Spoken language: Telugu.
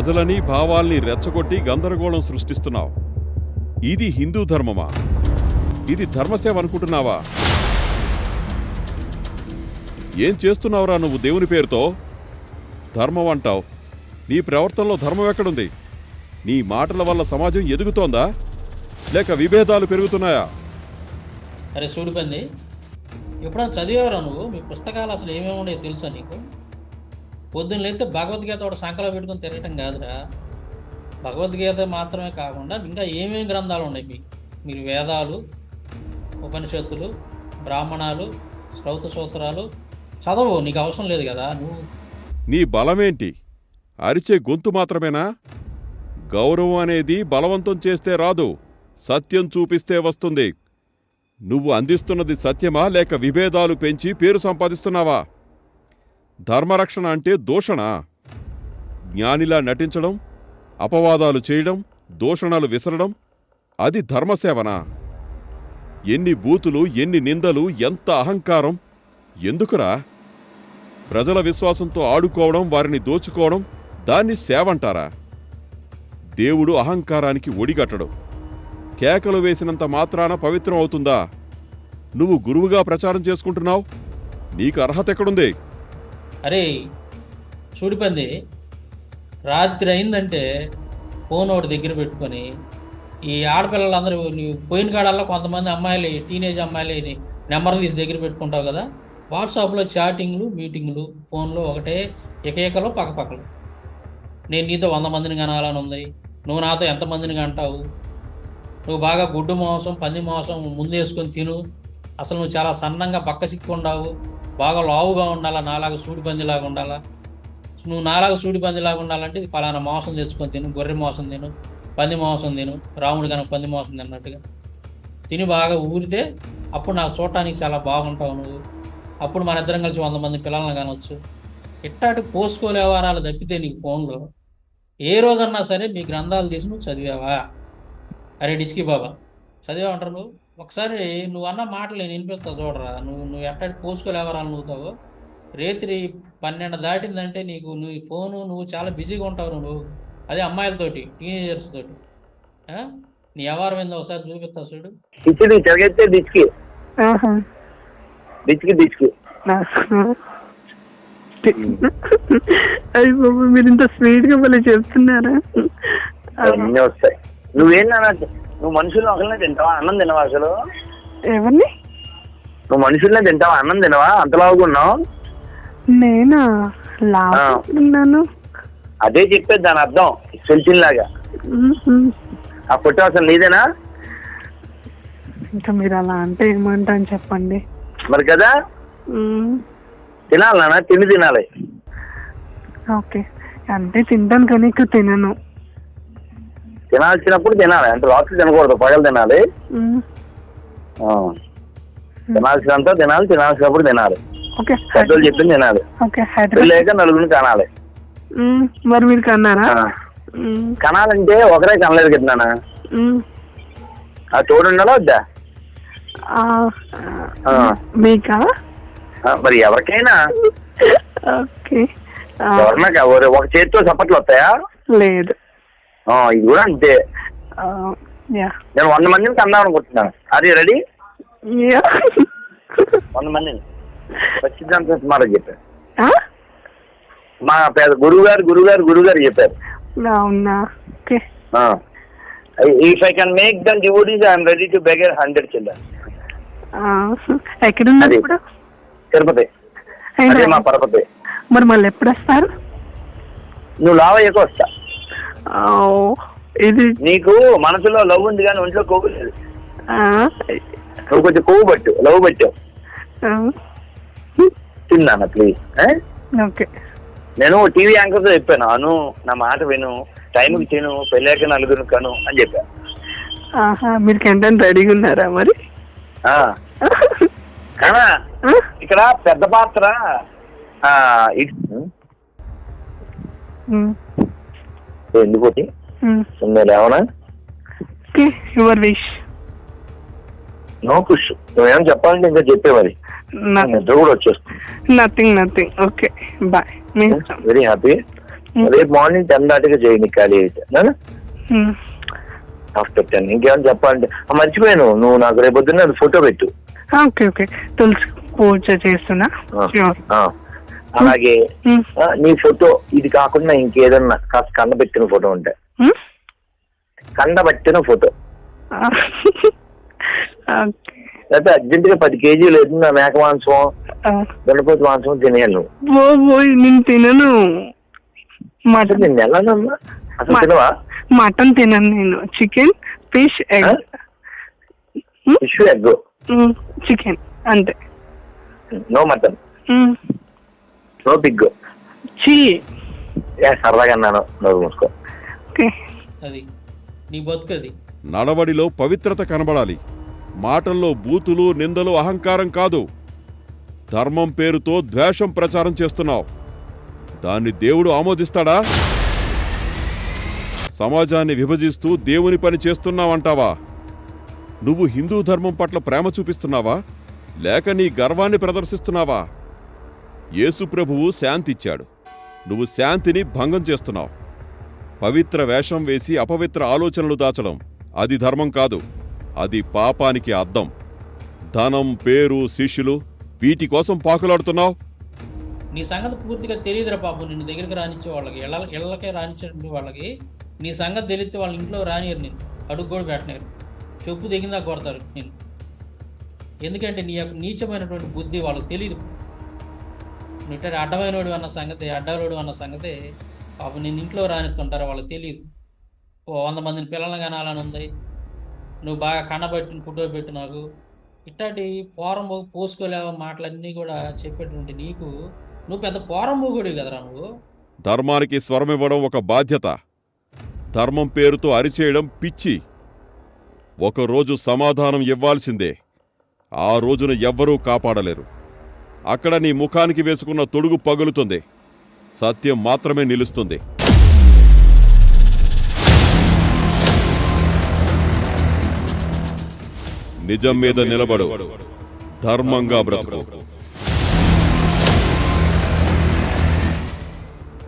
ప్రజలని భావాల్ని రెచ్చగొట్టి గందరగోళం సృష్టిస్తున్నావు. ఇది హిందూ ధర్మమా? ఇది ధర్మసేవ అనుకుంటున్నావా? ఏం చేస్తున్నావురా నువ్వు దేవుని పేరుతో? ధర్మం అంటావు. నీ ప్రవర్తనలో ధర్మం ఎక్కడుంది? నీ మాటల వల్ల సమాజం ఎదుగుతోందా? లేక విభేదాలు పెరుగుతున్నాయా? అరే సూడిపంది ఎప్పుడైనా చదివేవరా నువ్వు? మీ పుస్తకాలు అసలు ఏమేమి ఉన్నాయో తెలుసా నీకు? పొద్దున్న లేస్తే భగవద్గీత ఒకటి సంకలం పెట్టుకుని తిరగటం కాదురా. భగవద్గీత మాత్రమే కాకుండా ఇంకా ఏమేమి గ్రంథాలు ఉన్నాయి మీకు మీరు వేదాలు ఉపనిషత్తులు బ్రాహ్మణాలు శ్రౌత సూత్రాలు చదవు నీకు అవసరం లేదు కదా నువ్వు నీ బలమేంటి? అరిచే గొంతు మాత్రమేనా? గౌరవం అనేది బలవంతం చేస్తే రాదు సత్యం చూపిస్తే వస్తుంది. నువ్వు అందిస్తున్నది సత్యమా లేక విభేదాలు పెంచి పేరు సంపాదిస్తున్నావా? ధర్మరక్షణ అంటే దూషణ? జ్ఞానిలా నటించడం అపవాదాలు చేయడం దూషణలు విసరడం అది ధర్మసేవనా? ఎన్ని బూతులు ఎన్ని నిందలు ఎంత అహంకారం! ఎందుకురా? ప్రజల విశ్వాసంతో ఆడుకోవడం వారిని దోచుకోవడం దాన్ని సేవంటారా? దేవుడు అహంకారానికి ఒడిగట్టడు. కేకలు వేసినంత మాత్రాన పవిత్రం అవుతుందా? నువ్వు గురువుగా ప్రచారం చేసుకుంటున్నావు? నీకు అర్హత ఎక్కడుంది? అరే చూడిపంది రాత్రి అయిందంటే ఫోన్ ఒకటి దగ్గర పెట్టుకొని ఈ ఆడపిల్లలందరూ నువ్వు పోయిన కాడల్లో కొంతమంది అమ్మాయిలు టీనేజ్ అమ్మాయిలు నెంబర్లు తీసి దగ్గర పెట్టుకుంటావు కదా వాట్సాప్లో చాటింగ్లు మీటింగ్లు ఫోన్లో ఒకటే ఏకైకలో పక్కపక్కలు. నేను నీతో వంద మందిని కనాలని ఉంది నువ్వు నాతో ఎంతమందిని కంటావు నువ్వు బాగా గుడ్డు మాంసం పంది మాంసం ముందేసుకొని తిను అసలు నువ్వు చాలా సన్నంగా పక్క చిక్కుండావు బాగా లావుగా ఉండాలా? నాలాగా సూడిపందిలాగా ఉండాలా? నువ్వు నాలాగా సూడిపందిలాగా ఉండాలంటే పలానా మాంసం తెచ్చుకొని తిను గొర్రె మాంసం తిను పంది మాంసం తిను రాముడు కనుక పంది మాంసం తిన్నట్టుగా. తిని బాగా ఊరితే అప్పుడు నాకు చూడటానికి చాలా బాగుంటావు నువ్వు. అప్పుడు మన ఇద్దరం కలిసి వంద మంది పిల్లల్ని కానొచ్చు. ఇట్టాటి పోసుకోలేవారాలు తప్పితే నీకు ఫోన్లో ఏ రోజన్నా సరే మీ గ్రంథాలు తీసి నువ్వు చదివావా? అరే డిచ్కి బాబా చదివా ఉంటారు నువ్వు? ఒకసారి నువ్వు అన్న మాటలు నేను వినిపిస్తా చూడరా. నువ్వు నువ్వు పోసుకోలే వ్యవహారాలు నవ్వుతావు రేత్రి పన్నెండు దాటిందంటే నీకు నువ్వు ఈ ఫోను నువ్వు చాలా బిజీగా ఉంటావు నువ్వు. అదే అమ్మాయిలతోటి టీనేజర్స్ తోటి. ఆ? నీ వ్యవహారం ఏందో ఒకసారి చూపిస్తా చూడు. ఇచ్చి తిరగైతే డిచ్కి ఆహా. డిచ్కి డిచ్కి నాకు అయ్యి బాబు మీరు ఇంత స్వీట్గా మళ్ళీ చెప్తున్నారా? నువ్వేంటన్నా నువ్వు మనుషుల్లో ఒకరినే తింటావా? అన్నం తినవా అసలు? ఎవరిని? నువ్వు మనుషుల్నే తింటావా? అన్నం తినవా? అంతలాగా ఉన్నావు? నేనా? లాభన్నాను అదే చెప్పేది దాని అర్థం. సెల్ఫిన్ లాగా ఆ ఫోటో అసలు నీదేనా? ఇంకా మీరు అలా అంటే ఏమంటాను చెప్పండి. మరి కదా? మ్మ్. తినాలి నాన్న తిండి తినాలి. ఓకే. అంటే తింటాను కానీ ఎక్కువ తినను. తినాల్సినప్పుడు తినాలి. అంటే రాత్రి తినకూడదు పగలు తినాలి. తినాల్సినంత తినాలి తినాల్సినప్పుడు తినాలి. ఓకే. పెద్దలు చెప్పింది తినాలి. పెళ్ళాక నలుగురిని కనాలి. మరి మీరు కన్నారా. కనాలంటే ఒకరే కనలేదు కదా నాన్న. మ్మ్. ఆ తోడు ఉండాలా వద్దా. మీకా? మరి ఎవరికైనా. ఓకే. కా- ఒక- చేతితో చప్పట్లు వస్తాయా? లేదు. ఇది కూడా అంతే. నేను వంద మందిని కందాం అనుకుంటున్నాను. అది రెడీ? యా. వంద మందిని. వచ్చిందంత సుమారు చెప్పారు? మా పేద గురువు గారు గురువు గారు గురువు గారు చెప్పారు అవునా okay if I can make them devotees I'm ready to beggar hundred children ఎక్కడున్నారు. ఇప్పుడు? తిరుపతి. మా పరపతి. మరి మళ్ళీ ఎప్పుడు వస్తారు? నువ్వు లావయ్యకు వస్తా. ఇది నీకు మనసులో లవ్ ఉంది కానీ ఒంట్లో కొవ్వు లేదు. నువ్వు కొంచెం కొవ్వు పట్టు లవ్ పట్టావు తిన్నాను ప్లీజ్ ఓకే. నేను టీవీ యాంకర్తో చెప్పాను అను నా మాట విను టైంకి తిను పెళ్ళాక నలుగురు కను అని చెప్పా. ఆహా మీరు కంటెంట్ రెడీగా ఉన్నారా మరి? ఇక్కడ పెద్ద పాత్ర మ్మ్. సుందర ఏమన్నా యువర్ విష్ నో కుష్ నువ్వేం చెప్పాలంటే ఇంకా చెప్పే మరి. నిద్ర కూడా వచ్చేస్తుంది. Nothing nothing okay bye very happy రేపు మార్నింగ్ టెన్ దాటిగా చేయండి ఖాళీ అయితే. ఆఫ్టర్ టెన్ ఇంకేమైనా చెప్పాలంటే మర్చిపోయాను. నువ్వు నాకు రేపు పొద్దున్న అది ఫోటో పెట్టు. ఓకే ఓకే తులసి పూజ చేస్తున్నా. ష్యూర్ ఆ. అలాగే. ఆ, నీ ఫోటో ఇది కాకుండా ఇంకేదన్నా కాస్త కండబెట్టిన ఫోటో ఉంటే? కండబెట్టిన ఫోటో. ఆ. లేకపోతే అర్జెంట్గా పది కేజీలు ఏదన్నా మేక మాంసం? ఆ. గణపతి మాంసం తినేయాలి నువ్వు. నేను తినను. మటన్. నేను అసలు తినవా? మటన్ తినను నేను. Chicken fish egg. ఆ? Fish egg. చికెన్ అంతే. No mutton. నో పిగ్ చీ. సరదాగా అన్నాను నోరు మూసుకో. ఓకే. అది. నీ బతుకది. నడవడిలో పవిత్రత కనబడాలి. మాటల్లో బూతులు నిందలు అహంకారం కాదు. ధర్మం పేరుతో ద్వేషం ప్రచారం చేస్తున్నావు. దాన్ని దేవుడు ఆమోదిస్తాడా? సమాజాన్ని విభజిస్తూ దేవుని పని చేస్తున్నావంటావా? నువ్వు హిందూ ధర్మం పట్ల ప్రేమ చూపిస్తున్నావా? లేక నీ గర్వాన్ని ప్రదర్శిస్తున్నావా? యేసుప్రభువు శాంతిచ్చాడు. నువ్వు శాంతిని భంగం చేస్తున్నావు. పవిత్ర వేషం వేసి అపవిత్ర ఆలోచనలు దాచడం అది ధర్మం కాదు. అది పాపానికి అద్దం ధనం పేరు శిష్యులు వీటి కోసం పాకులాడుతున్నావు. నీ సంగతి పూర్తిగా తెలియదురా బాబు. నిన్ను దగ్గరికి రానిచ్చే వాళ్ళకి ఇళ్ళ ఇళ్ళకే రానిచ్చే వాళ్ళకి నీ సంగతి తెలిస్తే వాళ్ళ ఇంట్లో రానియరు నేను అడుగు కూడా పెట్టలేరు చెప్పు దిగిందా కొడతారు నేను ఎందుకంటే నీ యొక్క నీచమైనటువంటి బుద్ధి వాళ్ళకి తెలియదు నువ్వు ఇట్ట అడ్డమైనోడు అన్న సంగతి అడ్డలోడు అన్న సంగతి పాపం నేను ఇంట్లో రానిస్తుంటారు వాళ్ళకి తెలియదు ఓ వంద మందిని పిల్లల్ని కనాలని ఉంది. నువ్వు బాగా కన్నబెట్టిన ఫోటో పెట్టు నాకు. ఇట్లాంటి పోరం పోసుకోలేవా మాటలన్నీ కూడా చెప్పేటువంటి నీకు నువ్వు పెద్ద పోరంబోగుడు కదరా నువ్వు? ధర్మానికి స్వరం ఇవ్వడం ఒక బాధ్యత. ధర్మం పేరుతో అరిచేయడం పిచ్చి. ఒకరోజు సమాధానం ఇవ్వాల్సిందే. ఆ రోజున ఎవ్వరూ కాపాడలేరు. అక్కడ నీ ముఖానికి వేసుకున్న తొడుగు పగులుతుంది. సత్యం మాత్రమే నిలుస్తుంది. నిజం మీద నిలబడు. ధర్మంగా బ్రతుకు.